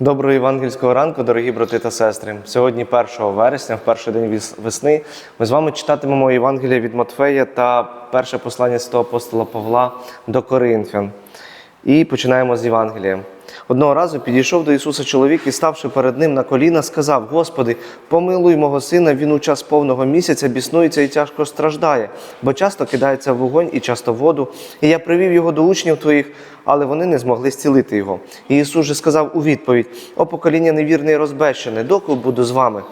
Доброго євангельського ранку, дорогі брати та сестри. Сьогодні, 1 вересня, в перший день весни, ми з вами читатимемо Євангелія від Матфея та перше послання святого апостола Павла до Коринфян. І починаємо з Євангелія. Одного разу підійшов до Ісуса чоловік і, ставши перед ним на коліна, сказав: Господи, помилуй мого сина, він у час повного місяця біснується і тяжко страждає, бо часто кидається вогонь і часто воду. І я привів його до учнів твоїх, але вони не змогли зцілити його. І Ісус же сказав у відповідь: О покоління невірне і розбещене, доки буду з вами,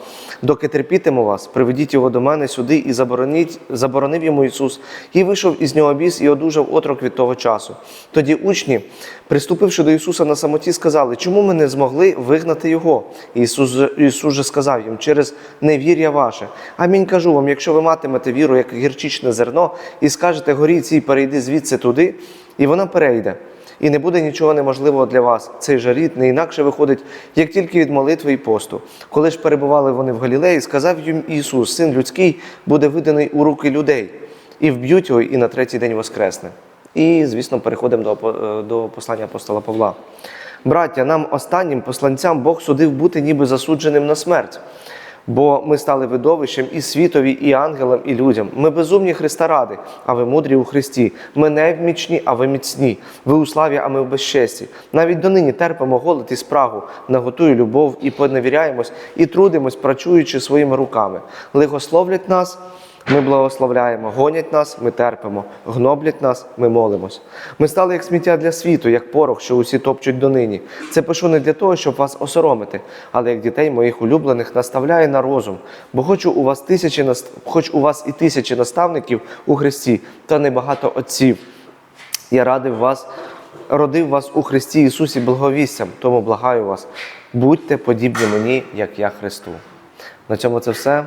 доки терпітиму вас, приведіть його до мене сюди і забороніть, заборонив йому Ісус. І вийшов із нього біс і одужав отрок від того часу. Тоді учні, приступивши до Ісуса на самоті, сказали, чому ми не змогли вигнати його? Ісус, Ісус же сказав їм, через невір'я ваше. Амінь кажу вам, якщо ви матимете віру, як гірчичне зерно, і скажете горі цій, перейди звідси туди, і вона перейде. І не буде нічого неможливого для вас. Цей жаріт не інакше виходить, як тільки від молитви і посту. Коли ж перебували вони в Галілеї, сказав їм Ісус, син людський буде виданий у руки людей, і вб'ють його, і на третій день воскресне. І, звісно, переходимо до, е, до послання апостола Павла. Браття, нам останнім посланцям Бог судив бути ніби засудженим на смерть. Бо ми стали видовищем і світові, і ангелам, і людям. Ми безумні Христа ради, а ви мудрі у Христі. Ми невмічні, а ви міцні. Ви у славі, а ми в безчесті. Навіть донині терпимо голод і спрагу, наготую любов і поневіряємось, і трудимось, працюючи своїми руками. Лихословлять нас, ми благословляємо, гонять нас, ми терпимо, гноблять нас, ми молимось. Ми стали як сміття для світу, як порох, що усі топчуть донині. Це пишу не для того, щоб вас осоромити, але як дітей моїх улюблених наставляю на розум. Бо хочу у вас тисячі хоч у вас і тисячі наставників у Христі, та небагато отців. Я радив вас, родив вас у Христі Ісусі благовістям, тому благаю вас, будьте подібні мені, як я Христу. На цьому це все.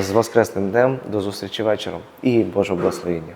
З Воскресним днем, до зустрічі вечором і Божого благословення.